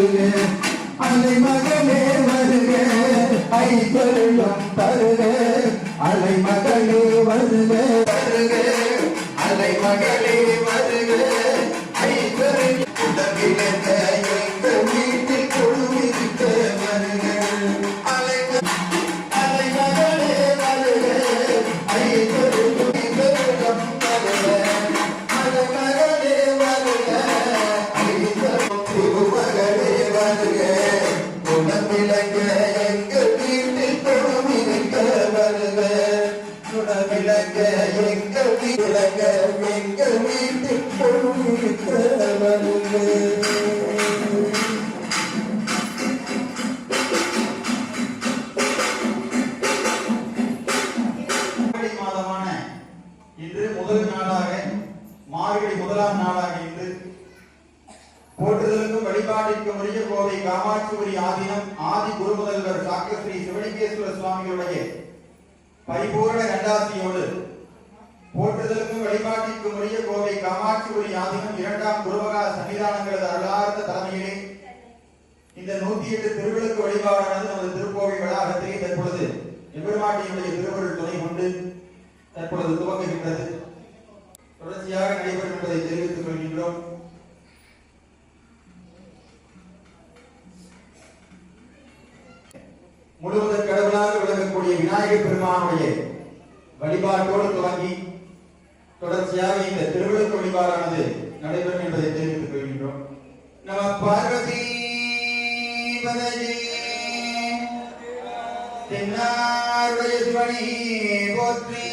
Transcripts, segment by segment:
வருக அலை மகனே வருக ஐம்பெருளம் தருக அலை மகளே வருக வருக அலை மகளே வருக. நூத்தி எட்டு திருவிழுக்கு வழிபாடானது நமது திருக்கோவில் வளாகத்திலே தற்பொழுது எம்பெருமாட்டியுடைய திருவருள் துணை கொண்டு தற்பொழுது துவங்குகின்றது. தொடர்ச்சியாக நடைபெறும் என்பதை தெரிவித்துக் கொள்கின்றோம். முழுவதற் கடவுளாக விளங்கக்கூடிய விநாயகர் பெருமானுடைய வழிபாட்டோடு துவங்கி தொடர்ச்சியாக இந்த திருவிழுக்கு வழிபாடானது நடைபெறும் என்பதை தெரிவித்துக் கொள்கின்றோம். நம பார்வதி பதஜே தென்னாருடைய சிவனி போற்றி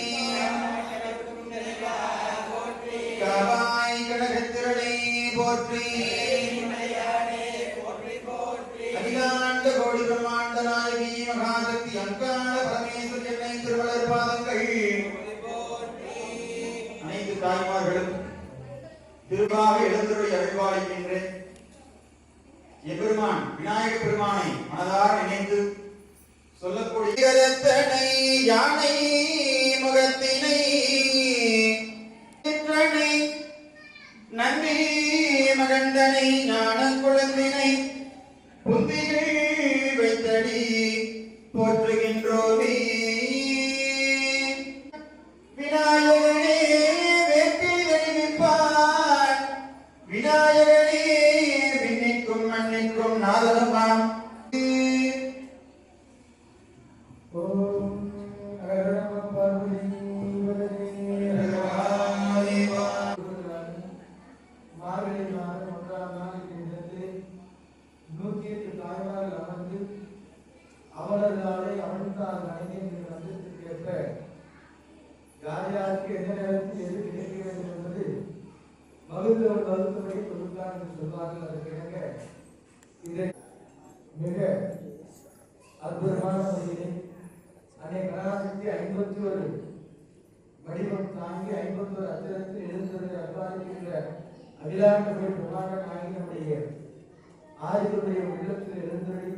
கவாய் கனகத்திரளை போற்றி அகிலாண்ட கோடி பிரம்மாண்ட நாயகி மகாசக்தி அங்காள பரமேஸ்வரி என்னை திருவளர் பாதங்கள் அனைத்து தாய்மார்களும் திருவாக எழுந்துரை அருள்வாளிக்கின்றேன் எம்பெருமான் விநாயக பெருமானை மனதார நினைந்து சொல்லக்கூடிய யானை முகத்தினை நன்றி மகந்தனை ஞான குழந்தினை புந்திகள் அன்னை ஐம்பத்தி ஒரு வடிவம் தாங்கி ஐம்பத்தி ஒரு அத்திரத்தில் எழுந்தது அர்ப்பாதிக்கின்ற அகிலாண்டபடி பிரபாக நாயகனுடைய ஆதிக்கமுடைய உள்ளத்தில் எழுந்தடி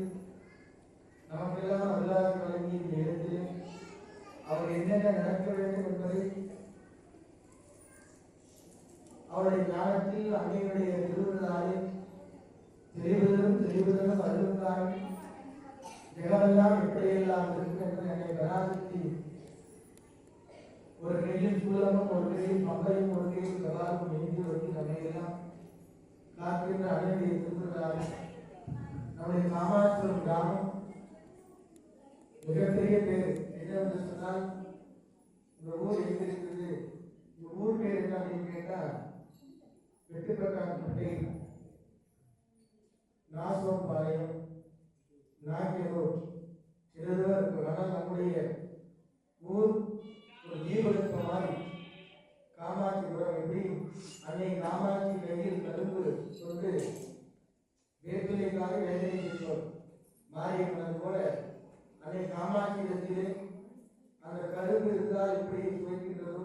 நமக்கெல்லாம் அல்லாத வழங்கி எழுந்து அவர் என்னென்ன நடக்க வேண்டும் என்பதை அவருடைய ஞானத்தில் அன்னையுடைய திருவிழாவை தெரிவதும் தெரிவதும் அருள்காய் ஜெகமெல்லாம் எப்படியெல்லாம் இருக்கும் என்று என்னை பராசக்தி ஒரு கையில் சூலமும் ஒரு கையில் பங்கையும் ஒரு கையில் கபாலும் எழுதி வைத்து நம்மையெல்லாம் காக்கின்ற அன்னையுடைய திருவிழாவை நம்முடைய காமாட்சிபுரம் கிராமம் மிகப்பெரிய பேர். என்னவென்று சொன்னால் இந்த ஊர் எங்கிருக்கிறது? இந்த ஊர் பேர் என்ன அப்படின்னு கேட்டால் வெட்டுப்பிரகாசம் நாசம் பாளையம் நாசோம்பாளையம் நாகியனூர் இதுதான் இருக்கு ஆனால் நம்முடைய ஊர் ஒரு ஜீவகத்துவ மாதிரி காமாட்சிபுரம் எப்படி அன்னை காமாட்சி கையில் கரும்பு கொண்டு வேப்பிலைக்காக வேலை செய்வோம் மாரியம்மன் போல அன்னை காமாட்சி இடத்திலே அந்த கரும்பு இருந்தால் எப்படி சுவைக்கின்றதோ?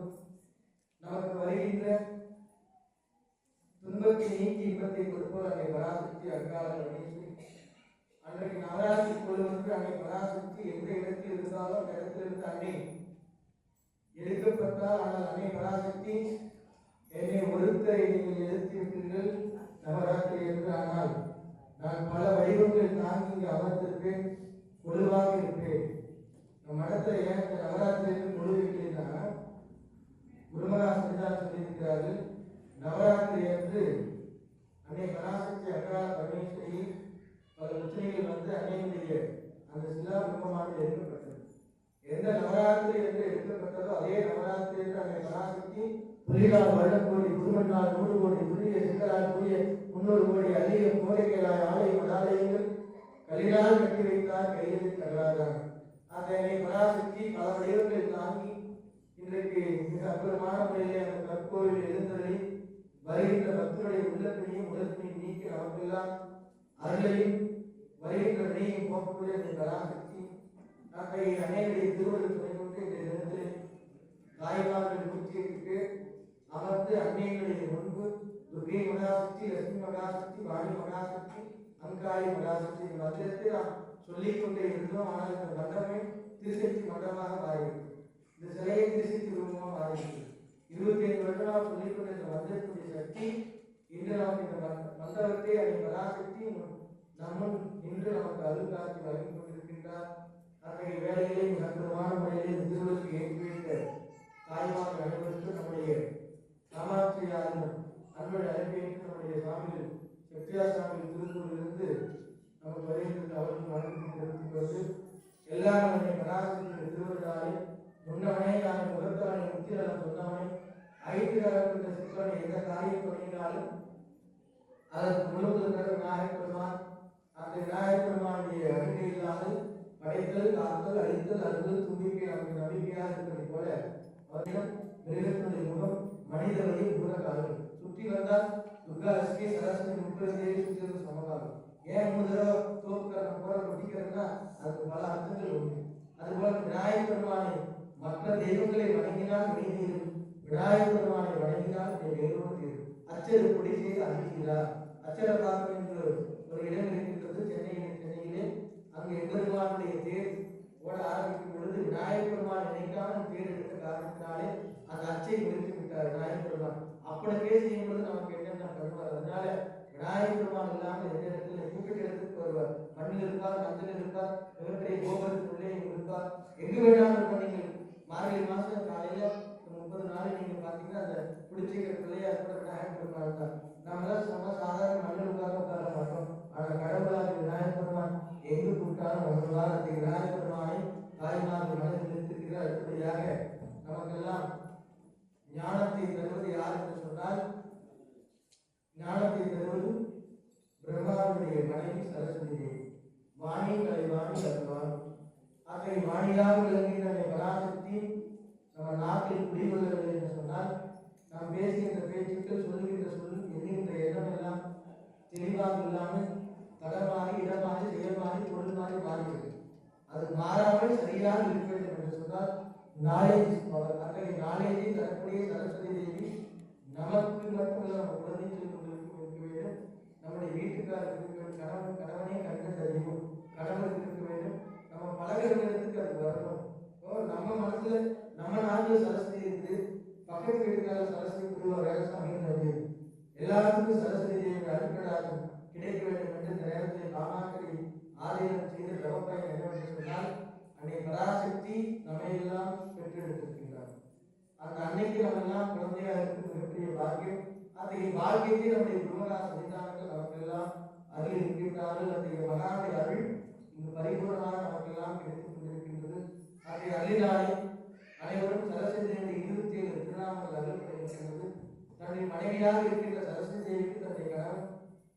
நமக்கு வருகின்ற துன்பத்தை நீக்கி இன்பத்தை கொடுப்போம். அதை பராசக்தி அங்காள பரமேஸ்வரி அன்றைக்கு நவராசி கொள்வதற்கு அன்னை பராசக்தி எந்த இடத்தில் இருந்தாலும் அந்த இடத்தில் இருந்து அன்னை எடுக்கப்பட்டால் ஆனால் அன்னை பராசக்தி என்னை ஒருத்தரை நீங்கள் எடுத்து நவராத்திரி என்று ஆனால் நான் பல வடிவங்கள் தாங்கி இங்கே அமர்ந்திருப்பேன் கொழுவாக இருப்பேன். நம் மனத்தை ஏன் இந்த நவராத்திரி என்று கொழு வைக்கிறீங்கன்னா சொல்லியிருக்கிறார்கள் நவராத்திரி என்று அன்னை பராசக்தி அகால பரமேஸ்வரி பல உச்சனைகள் வந்து அன்னையுடைய அந்த சிலா பிரம்மமானது எடுக்கப்பட்டது. எந்த நவராத்திரி என்று எடுக்கப்பட்டதோ அதே நவராத்திரி என்று அன்னை பராசக்தி புலிகால் வருடக்கோடி குருமண்ணால் நூறு கோடி புரிய சிங்களால் புரிய முன்னூறு கோடி அதிக கோரிக்கைகளாய் ஆலயம் அடாலயங்கள் கலிலால் கட்டி வைத்தார் கையில் தகராறார் அந்த அன்னை பராசக்தி பல வடிவங்களில் தாங்கி இன்றைக்கு மிக அற்புதமான முறையிலே அந்த கற்கோவில் எழுந்ததை வருகின்ற பக்தருடைய உள்ளத்தினையும் உலகத்தினையும் நீக்கி நமக்கெல்லாம் அருளையும் வருகின்ற வினையும் போக்கக்கூடிய அந்த பராசக்தி திருவள்ளுவர் துணை கொண்டு இந்த தினத்திலே தாய்மார்கள் நூற்றிக்கு அமர்ந்து அன்னையினுடைய முன்பு துர்கை மகாசக்தி லட்சுமி மகாசக்தி வாணி மகாசக்தி அங்காளி மகாசக்தி இந்த மந்திரத்தை நாம் சொல்லிக் கொண்டே இருந்தோம். ஆனால் இந்த மண்டபமே திருசக்தி மண்டபமாக மாறிவிட்டது. இந்த சிலையை திருசக்தி ரூபமாக மாறிவிட்டது. இருபத்தி ஐந்து வருடமாக சொல்லிக் கொண்ட இந்த மந்திரத்துடைய சக்தி இன்று நாம் இந்த மண்டபத்தை அதை பராசக்தி நம்முன் இன்று நமக்கு அருள்காட்சி வழங்கி கொண்டிருக்கின்றார். அன்றைய வேலைகளை அற்புதமான முறையில் இந்த ஏற்றி வைத்த தாய்மார்கள் அனைவருக்கும் நம்முடைய காமாட்சியாரின் அன்புடைய அழைப்பேற்று நம்முடைய சுவாமிகள் சத்யா சுவாமிகள் திருப்பூரிலிருந்து நமக்கு வருகின்ற கொண்டு எல்லா நம்முடைய கலாச்சாரத்தின் திருவிழாவை முன்னவனே நான் முகத்தானை முத்திரன் சொன்னவனே ஐந்து கலக்கின்ற சிற்றனை எந்த காரியம் பண்ணினாலும் அதற்கு முழுவதற்காக விநாயகப் பெருமான் அந்த விநாயகப் பெருமானுடைய அருகே இல்லாமல் படைத்தல் காத்தல் அழித்தல் அறுதல் தும்பிக்கை நமக்கு நம்பிக்கையாக இருப்பதை போல அவரிடம் மிருகத்தினுடைய முகம் மனித வழி சுற்றி வந்தால் துர்கா லட்சுமி சரஸ்வதி முப்பது சுற்றி சமகாலம். ஏன் முதலோ தடவை தோப்புக்காரன் போற முட்டிக்கிறதுனா அதுக்கு பல அர்த்தங்கள் உண்டு. அதுபோல விநாயகப் பெருமானை மற்ற தெய்வங்களை வணங்கினால் மெய்தீரும் விநாயகப் பெருமானை வணங்கினால் தெய்வம் தீரும். அச்சரு பொடி செய்து அச்சர பார்க்கும் என்று ஒரு இடம் எம்பெருமானுடைய தேர் ஓட ஆரம்பிக்கும் பொழுது விநாயகர் பெருமான் நினைக்காம பேர் எடுத்த காரணத்தினாலே அந்த அச்சை முடித்து விட்டார் விநாயகர் பெருமான். அப்படியே செய்யும் பொழுது நமக்கு என்னென்ன பண்ணுவார் அதனால விநாயகர் பெருமான் இல்லாமல் எந்த இடத்துல கூப்பிட்ட இடத்துக்கு வருவார்? மண்ணில் இருப்பார் மஞ்சள் இருப்பார் மிகப்பெரிய கோபுரத்துக்குள்ளே இருப்பார்? எங்கு வேணாலும் இருப்பார் நீங்கள் மார்கழி மாசம் காலையில முப்பது நாள் நீங்க பாத்தீங்கன்னா அந்த பிடிச்சிக்கிற பிள்ளையார் கூட விநாயகர் பெருமாள் தான். நாமெல்லாம் சும்மா சாதாரண மண்ணில் உட்கார்ந்து உட்கார மாட்டோம். ஆனால் கடவுளாக விநாயகர் பெருமான் எங்கு கூட்டாலும் ஒரு வாரத்தை விநாயகர் தாய்மார்கள் மனதில் நிறுத்திருக்கிறார் அடுத்தபடியாக நமக்கெல்லாம் ஞானத்தை தருவது யார் என்று சொன்னால் ஞானத்தை தருவது பிரம்மாவுடைய மனைவி சரஸ்வதி வாணி கலை வாணி அருள்வான். அத்தகைய வாணியாக விளங்குகின்ற அந்த பராசக்தி நம்ம நாட்டில் குடிகொள்ளவில்லை என்று சொன்னால் நாம் பேசுகின்ற பேச்சுக்கள் சொல்லுகின்ற சொல் எண்ணுகின்ற எண்ணம் எல்லாம் தெளிவாக இல்லாமல் தடமாறி இடமாறி செயல்மாறி பொருள் மாறி மாறுகிறது அது மாறாமல் சரியாக இருக்க வேண்டும் என்று சொன்னால் நாலேஜ் அவர் அத்தகைய நாலேஜை தரக்கூடிய சரஸ்வதி தேவி நமக்கு மட்டுமல்ல நம்ம குழந்தை இருக்க வேண்டும். நம்முடைய வீட்டுக்காரருக்கு இருக்க வேண்டும். கணவன் கணவனே கண்ட அறிவும் கணவருக்கு இருக்க வேண்டும். நம்ம பழகிறவங்களுக்கு அது வரணும். இப்போ நம்ம மனசுல நம்ம நாட்டில் சரஸ்வதி இருக்குது பக்கத்து வீட்டுக்கார சரஸ்வதி குருவா வேகசாமி எல்லாருக்கும் சரஸ்வதி தேவி அனுப்பிடாகும் கிடைக்க வேண்டும் என்று இந்த நேரத்தில் காமாக்கரி ஆலயம் செய்து தவப்பயன் என்னவென்று சொன்னால் அன்னை பராசக்தி நம்மை எல்லாம் பெற்றெடுத்திருக்கின்றார். அந்த அன்னைக்கு நம்ம எல்லாம் குழந்தையாக இருக்கும் மிகப்பெரிய பாக்கியம் அத்தகைய பாக்கியத்தை நம்முடைய குருமகாச சன்னிதானங்கள் நமக்கெல்லாம் அருள் இருக்கின்றார்கள் அத்தகைய மகானுடைய அருள் இங்கு பரிபூர்ணமாக நமக்கெல்லாம் கிடைத்துக் கொண்டிருக்கின்றது. அத்தகைய அருளினாலே அனைவரும் சரஸ்வதி இருபத்தி ஏழு திருநாமங்கள் கிடைக்கின்றது தன்னுடைய மனைவியாக இருக்கின்ற சரஸ்வதி தேவிக்கு தன்னுடைய கணவன்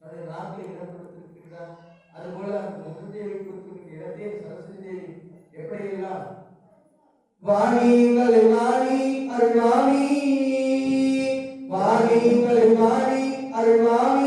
தன்னுடைய நாட்டில் இடம் கொடுத்திருக்கின்றார் அதுபோல அந்த சரஸ்வதி தேவி கொடுத்திருக்கிற இடத்தை சரஸ்வதி தேவி எப்படியெல்லாம்? வாணிகளை வாணி அருள்வாமி வாணிகளை வாணி அருள்வாமி வாணிகளை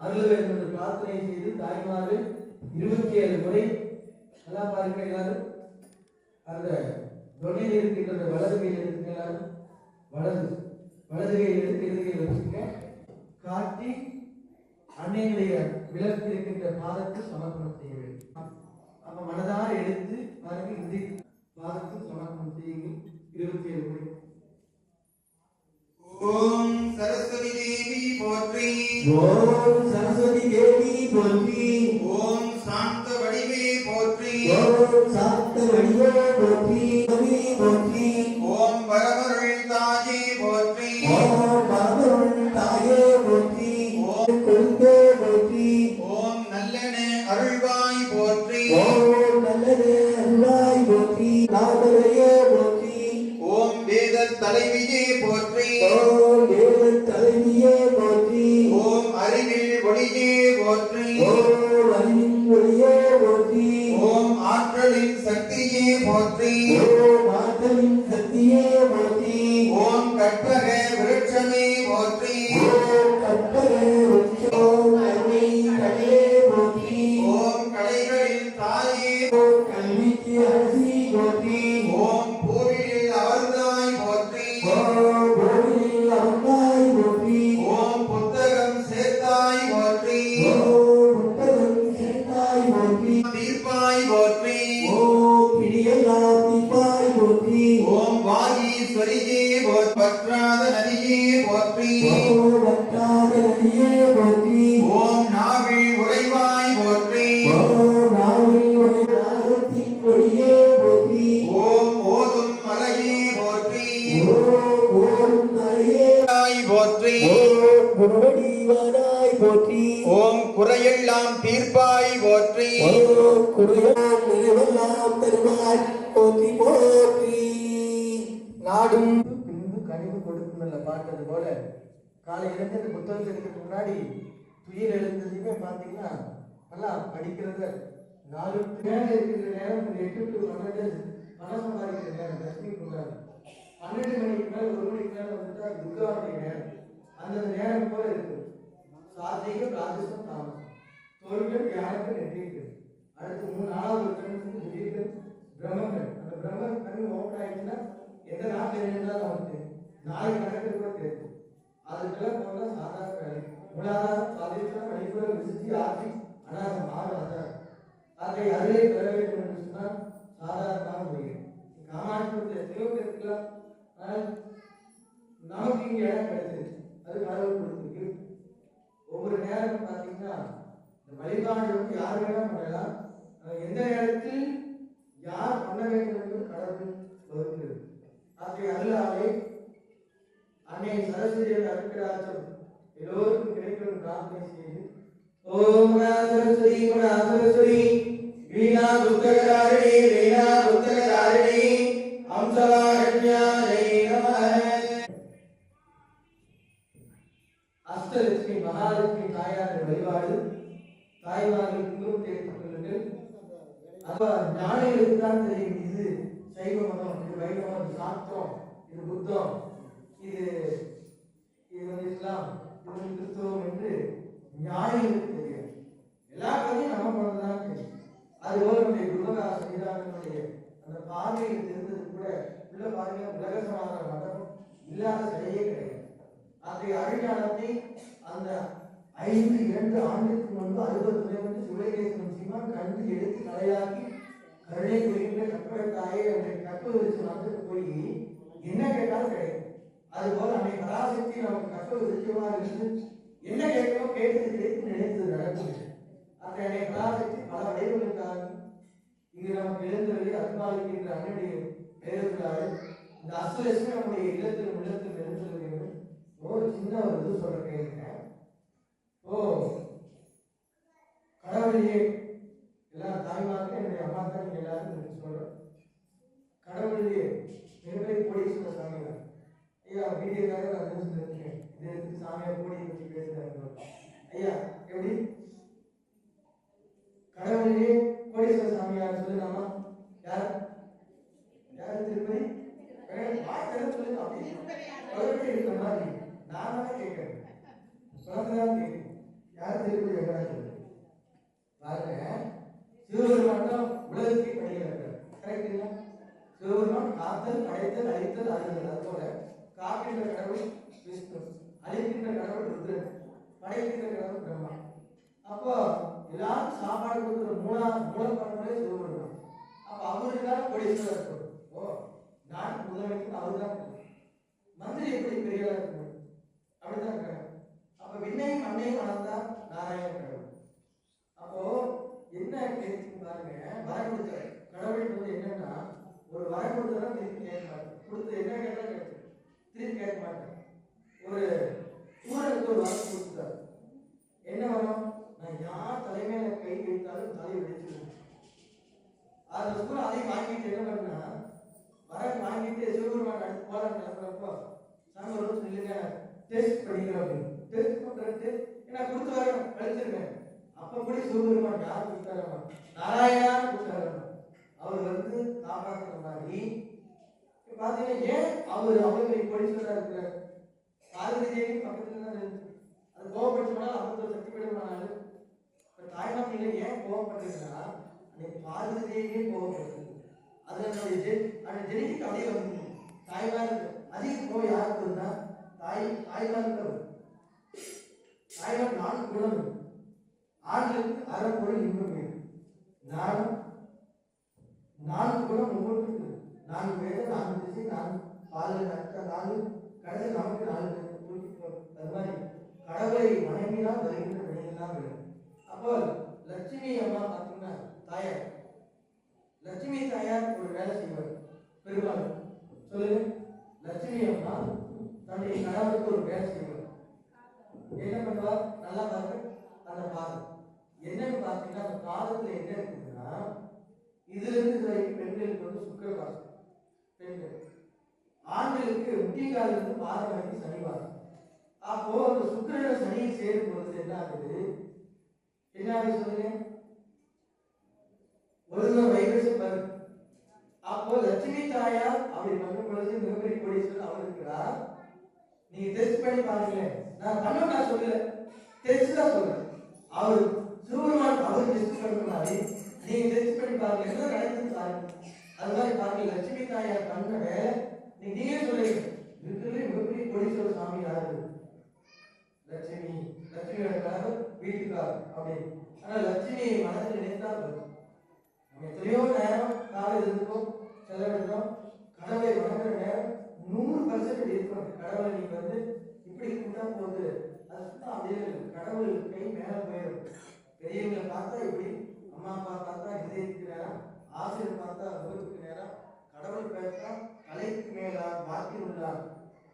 அருள வேண்டும் என்று பிரார்த்தனை செய்து தாய்மார்கள் இருபத்தி ஏழு முறை நல்லா பாருங்க எல்லாரும். அந்த தொழில் இருக்கின்ற அந்த வலது கையில் எடுத்துங்க எல்லாரும். வலது வலது கையில் எடுத்து இடது வச்சுக்க காட்டி அன்னையுடைய விளக்கு இருக்கின்ற பாதத்தை சமர்ப்பணம் செய்ய வேண்டும். அப்ப மனதார எடுத்து பாருங்க இந்த பாதத்தை சமர்ப்பணம் செய்யுங்கள். இருபத்தி ஏழு முறை. ஓம் சரஸ்வதி போற்றி. ஓம் சரஸ்வதி தேவி போற்றி. ஓம் சாந்த வடிவே போற்றி. ஓம் சாத்த வடிவோ போற்றி. கலைஞர் எழுந்து இந்த புத்தகம் எடுக்கிறதுக்கு முன்னாடி துயில் எழுந்ததையுமே பார்த்தீங்கன்னா நல்லா படிக்கிறத நாலு நேரம் இருக்கிற நேரம் எட்டு டு பன்னெண்டு பணம் சம்பாதிக்கிற நேரம் லட்சுமி உண்டாது பன்னெண்டு மணிக்கு மேல ஒரு மணிக்கு மேலே வந்துட்டா துர்காவுடைய நேரம். அந்த நேரம் போல இருக்கு சாத்திகம் ராஜசம் தாமசம் தொழில்கள் தியானங்கள் நெற்றிக்கு அடுத்து மூணு நாலாவது கண்ணுக்கு திடீர்னு பிரம்மங்கள். அந்த பிரம்ம கண் ஓப்பன் ஆயிடுச்சுன்னா எந்த நாட்டில் இருந்தாலும் நமக்கு நாளை கணக்கு கூட தெரியும் அதுக்கெல்லாம் போனா சாதாரண வேலை. மூலாதாரம் சாதிச்சம் வெளிப்புற விசுத்தி ஆட்சி அனாதம் ஆதாரம் அதை அருளை பெற வேண்டும் என்று சொன்னால் சாதாரணமாக முடியும் காமாட்சியத்தை எத்தனையோ பேருக்கலாம் ஆனால் நமக்கு இங்கே இடம் கிடைச்சிருச்சு அது கடவுள் கொடுத்துருக்கு. ஒவ்வொரு நேரமும் பார்த்தீங்கன்னா இந்த வழிபாடு வந்து யார் வேணா பண்ணலாம். எந்த நேரத்தில் யார் பண்ண வேண்டும் என்று கடவுள் வருகிறது அப்படி அல்லாவே அன்னை சரஸ்வதியோட அருட்கடாச்சம் எல்லோருக்கும் கிடைக்கும் பிரார்த்தனை செய்து ஓம் ரா சரஸ்வதி குணா சரஸ்வதி வீணா புத்தகதாரிணி வீணா புத்தகதாரிணி ஹம்சவாகன்யாயை நம. அஷ்டலட்சுமி மகாலட்சுமி தாயாரின் வழிபாடு. தாய்மார்கள் குங்குமத்தை எடுத்துக் கொள்ளுங்கள் அப்ப ஞானிகளுக்கு தான் தெரியும் இது சைவ மதம் இது வைணவம் இது சாஸ்திரம் இது புத்தம். இது இது வந்து இஸ்லாம் இது வந்து கிறிஸ்தவம் என்று ஞானிகளுக்கு தெரியும் எல்லா கதையும் நம்ம பண்ணதான் தெரியும் அதுபோல நம்முடைய குருமகா சன்னிதானத்தினுடைய அந்த பார்வையில் தெரிந்தது கூட உள்ள பாருங்க உலக சமாதான மதம் இல்லாத சிலையே கிடையாது. அன்றைய அழிஞானத்தை அந்த ஐந்து இரண்டு ஆண்டுக்கு முன்பு அறுபது வந்து சிவகேசனம் சீமான் கண்டு எடுத்து கலையாக்கி கருணை புரிகின்ற கற்பக தாயே அன்றைய கற்ப விருட்சம் வந்துட்டு போய் என்ன கேட்டாலும் கிடையாது. அதுபோல அன்னை பராசக்தி நமக்கு கற்ப விருட்சமா இருந்து என்ன கேட்கணும் கேட்டது கிடைத்து நினைத்தது நடக்கும். அந்த அன்னை பராசக்தி பல வடிவங்களுக்காக இங்கு நமக்கு எழுந்தவரை அன்பாளிக்கின்ற அன்னுடைய பெயர்களால் இந்த அசுலட்சுமி நம்முடைய இல்லத்தில் உள்ளத்தில் எழுந்தது ஒரு சின்ன ஒரு இது சொல்ல கேளுங்க. ஓ கடவுளையே எல்லா தாய்மார்கள் என்னுடைய அம்மா தான் எல்லாரும் எனக்கு சொல்றேன் கடவுளையே பெருமை கோடீஸ்வர சாமி தான். ஐயா வீடியோக்காக நான் நியூஸ் இருக்கேன். இதை எடுத்து சாமியார் கோடி பற்றி பேசுறாங்க ஐயா எப்படி? கடவுளையே கோடீஸ்வர சாமியார் சொல்லுங்கம்மா யார்? யார் திருப்பதி? வாய்ப்பு சொல்லுங்க அப்படி இருக்கிற மாதிரி. நான் தானே கேட்கிறேன். குழந்தை தான் யார் திருப்பதி எங்கடா பாருங்க. சிவபெருமான் தான் உலகத்தை படைக்கிறார் சிவபெருமான் காத்தல் படைத்தல் அழித்தல் அழித்தல் காக்கின்ற கடவுள் விஷ்ணு அழிக்கின்ற கடவுள் ருத்ரன் படைக்கின்ற கடவுள் பிரம்மா. அப்போ எல்லாரும் சாப்பாடு கொடுக்குற மூலா மூலப்பரம்பரை சிவபெருமான். அப்போ அவரு தான் கோடீஸ்வரர் இருக்கும் ஓ நான் முதலமைச்சர் அவரு தான் மந்திரி எப்படி பெரியதாக இருக்கும் அப்படிதான் இருக்காங்க அப்போ விண்ணையும் மண்ணையும் வளர்ந்தா நாராயண கடவுள். அப்போ என்ன கேட்டு பாருங்க வரம் கொடுத்தாரு. கடவுள் வந்து என்னன்னா ஒரு வரம் கொடுத்தா திருப்பி கேட்க கொடுத்து என்ன கேட்டால் கேட்டு திருப்பி கேட்க மாட்டேன் ஒரு சூழலுக்கு ஒரு வரம் கொடுத்தாரு என்ன வரும்? நான் யார் தலைமையில கை வைத்தாலும் தலை வெடிச்சிருவேன் அந்த ஸ்கூல் அதையும் வாங்கிட்டு என்ன பண்ணா? வர வாங்கிட்டு சிவபெருமான் அடுத்து போறாங்க கிளம்புறப்போ சாமி ஒரு இல்லைங்க டெஸ்ட் பண்ணிக்கிறோம் அப்படின்னு. டெஸ்ட் பண்றது நான் கொடுத்து வரேன் கழிச்சிருக்கேன் அப்ப கூட சிவபெருமான் யார் கொடுத்தாரமா நாராயணா கொடுத்தாரமா அவர் வந்து காப்பாற்றுற மாதிரி இப்ப ஏன் அவர் அவ்வளவு பெரிய இருக்கிறார்? பார்வதி தேவி பக்கத்துல தான் அது கோவப்பட்டுனா அவங்க சக்தி பெறுவாங்க இப்ப ஏன் கோவப்பட்டீங்கன்னா அன்னைக்கு பார்வதி தேவியே கோவப்படுது அது நம்மளுடைய அந்த ஜெனிக்கு அப்படியே வந்து தாய்மார் அதிக கோவம் யாருக்கு தாய் தாய்மாருக்கு தாய்மார் நான்கு குணம் இருக்கு. ஆண்களுக்கு அறப்பொருள் இன்பம் நானும் நான்கு குணம் நான்கு வேதம் நான்கு திசை நான் பால் நட்ட நாலு கடைசி நமக்கு நாலு பேருக்கு அது மாதிரி கடவுளை வணங்கினால் வருகின்ற வினைகள்லாம் வேணும் அப்போ லட்சுமி அம்மா பார்த்தீங்கன்னா தாயார். லட்சுமி தாயார் ஒரு வேலை செய்வார். பெருமாள் சொல்லுங்க. லட்சுமி அம்மா தன்னுடைய கணவருக்கு ஒரு வேலை செய்வார். என்ன பண்ணுவார்? நல்லா பார்த்து அந்த பாதம் என்னன்னு பார்த்தீங்கன்னா அந்த பாதத்தில் என்ன இருக்குதுன்னா இதுல இருந்து பெண்களுக்கு வந்து சுக்கர பாசம் ஆண்களுக்கு முட்டிக்கால இருந்து பாதம் வரைக்கும் சனிவாசம் அப்போ அந்த சுக்கிரன சனியை சேரும் பொழுது என்ன ஆகுது? என்ன ஆகுது சொல்லுங்க? ஒரு வைரஸ் வரும் அப்போ லட்சுமி தாயார் அப்படி பண்ணும் பொழுது மிகப்பெரிய கோடீஸ்வரர் அவர் இருக்கிறார். நீங்க டெஸ்ட் பண்ணி பாருங்களேன். நான் பண்ண நான் சொல்லல. டெஸ்ட் தான் சொல்றேன். அவர் சிவபெருமான் அவர் டெஸ்ட் பண்ண மாதிரி. நீங்க டெஸ்ட் பண்ணி பாருங்க. என்ன நடக்குதுன்னு பாருங்க. அது மாதிரி பாருங்க லட்சுமி தாயார் பண்ண வேலை சொல்லி நீங்களே சொல்லுங்க. இருக்கிறதுலே மிகப்பெரிய கோடீஸ்வரர் சாமி யாரு? லட்சுமி லட்சுமியோட வீட்டுக்கார் அப்படின்னு. ஆனா லட்சுமியை மனதில் நினைத்தா நம்ம எத்தனையோ நேரம் காலையில் இருக்கோம் செலவிடுறோம் கடவுளை வணங்குற நேரம் நூறு பர்சன்ட் இருக்கணும். கடவுளை நீ வந்து இப்படி கூட்டா போகுது அது சுத்தம் அப்படியே கடவுள் கை மேலே போயிடும். பெரியவங்களை பார்த்தா இப்படி அம்மா அப்பா பார்த்தா இதே நேரம் ஆசிரியர் பார்த்தா முகத்துக்கு நேரம் கடவுள் பேசா கலைக்கு மேலா பாக்கி உள்ளார்.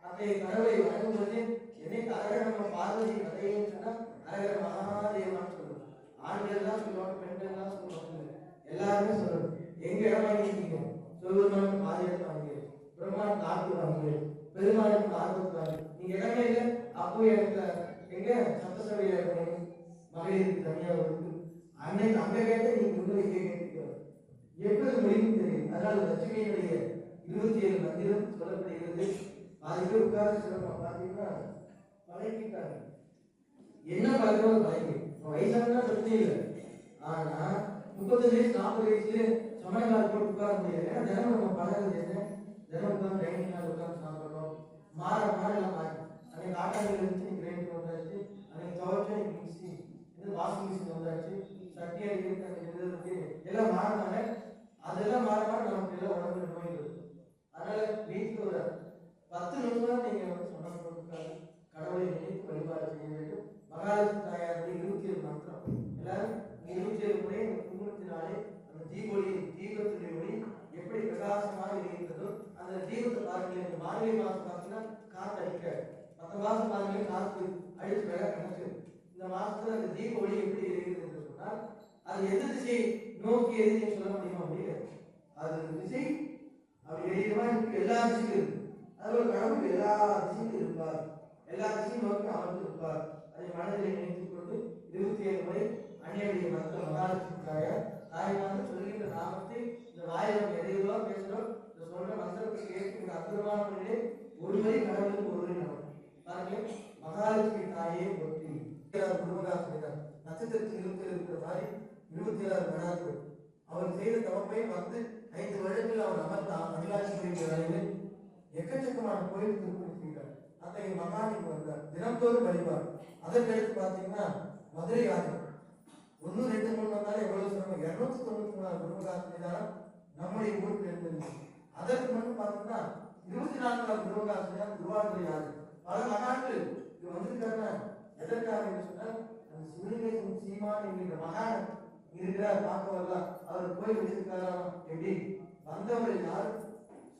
அத்தகைய கடவுளை வணங்குவது என்னைக்கு அழக நம்ம பார்வதி கதைன்னு சொன்னால் அழகர மகாதேவான்னு சொல்லுவோம் ஆண்கள் தான் சொல்லுவாங்க பெண்கள் தான் சொல்லுவாங்க. எல்லாருமே சொல்லணும் எங்க இடம் வாங்கிருக்கீங்க சிவபெருமானுக்கு பாதி வாங்கி பிரம்மானுக்கு ஆட்டு வாங்கி பெருமானுக்கு ஆர்வத்து வாங்கி நீங்க இடமே இல்லை? அப்போ எனக்கு எங்க சட்டசபையில இருக்கணும்? மகளிருக்கு தனியாக இருக்கு அன்னைக்கு அங்க கேட்டு நீங்க உங்களை இங்கே கேட்டீங்க எப்படி முடியும் தெரியும். அதனால லட்சுமியினுடைய இருபத்தி ஏழு மந்திரம் சொல்லப்படுகிறது. பாதி பேர் உட்கார்ந்து சொல்லணும் பாத்தீங்கன்னா பழகிட்டாங்க. என்ன பழக்கம் பழகி. வயசானா பிரச்சனை இல்லை. ஆனா முப்பத்தஞ்சு வயசு நாற்பது வயசுல சமணங்கால் போட்டு உட்கார முடியாது ஏன்னா தினமும் நம்ம பழகிறது என்ன? தினம் உட்காந்து டைனிங் ஹால் உட்காந்து சாப்பிடணும் மாற மாற எல்லாம் மாறி. அன்னைக்கு ஆட்டாங்கல் இருந்துச்சு கிரைண்டர் வந்தாச்சு. அன்னைக்கு துவைச்சா மிக்சி இது வாஷிங் மிஷின் வந்தாச்சு. சட்டி அடிக்கிறது அந்த இது எல்லாம் மாற அதெல்லாம் மாற மாற நமக்கு எல்லாம் உடம்புல நோய் வருது அதனால வீட்டுக்கு ஒரு பத்து நிமிஷம் நீங்க வந்து சொன்ன போட்டுக்காது கடவுளை நினைத்து வழிபாடு செய்ய வேண்டும். மகாலட்சுமி தாயாருடைய இருபத்தி ஏழு மந்திரம். எல்லாரும் இருபத்தி ஏழு முறை இந்த குங்குமத்தினாலே அந்த தீபொழி தீபத்துடைய ஒளி எப்படி பிரகாசமாக இருக்கிறதோ அந்த தீபத்தை பாருங்க இந்த மார்கழி மாதம் பார்த்தீங்கன்னா காத்து அடிக்க மற்ற மாதம் பாருங்க காத்து அழிச்சு வேற கணக்கு. இந்த மாசத்துல அந்த தீப ஒளி எப்படி இருக்கிறது என்று சொன்னால் அது எது திசை நோக்கி எதுன்னு சொல்ல முடியுமா முடியாது அது திசை அப்படி எரியமா இருக்கு எல்லா திசையும் இருக்கு கடவுள் எல்லா திசையும் இருப்பார். எல்லா திசையும் நோக்கி அமர்ந்து இருப்பார். அதை மனதில் நினைத்துக் கொண்டு இருபத்தி ஏழு முறை அந்நியுடைய மந்திர மகாலட்சுமி தாயார் சொல்கின்ற நாமத்தை இந்த வாயில எதையோ பேசுறோம் இந்த சொல்ற மந்திரத்தை கேட்கின்ற அற்புதமான முறையிலே ஒரு கடவுளுக்கு ஒரு வரி நமக்கு மகாலட்சுமி தாயே நட்சத்திரத்தில் இருபத்தி இருக்கிற மாதிரி இருபத்தி ஏழாறு மனாதிபதி அவர் செய்த தவப்பை வந்து ஐந்து வருடங்கள் அவர் அமர்ந்தான் மகிழாட்சி புரிகிற வேலையில் எக்கச்சக்கமான கோயில் திருப்பணி அத்தகைய மகானுக்கு வந்தார் தினந்தோறும் வழிபார். அதற்கடுத்து பார்த்தீங்கன்னா மதுரை ஆதி ஒன்று ரெண்டு மூணு வந்தாலும் எவ்வளவு சிரமம்? இருநூத்தி தொண்ணூத்தி மூணாவது குருமகாசிரியர் நம்முடைய ஊருக்கு இருந்தது. அதற்கு மட்டும் பார்த்தீங்கன்னா இருபத்தி நான்காவது குருமகாசிரியர் திருவாரூர் யாரு பல மகான்கள் இது வந்திருக்காங்க. எதற்காக சொன்னால் அந்த சிவலிங்கேசன் சீமான் என்கிற மகான் இருக்கிறார் பார்க்கவர்ல அவர் போய் வச்சிருக்காராம் எப்படி? வந்தவர் யார்?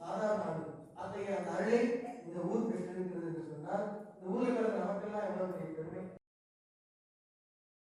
சாதாரண ஆள் அத்தகைய அந்த அருளை இந்த ஊர் பெற்றிருக்கிறது என்று சொன்னால் இந்த ஊரில் கிடந்த நமக்கெல்லாம் எவ்வளவு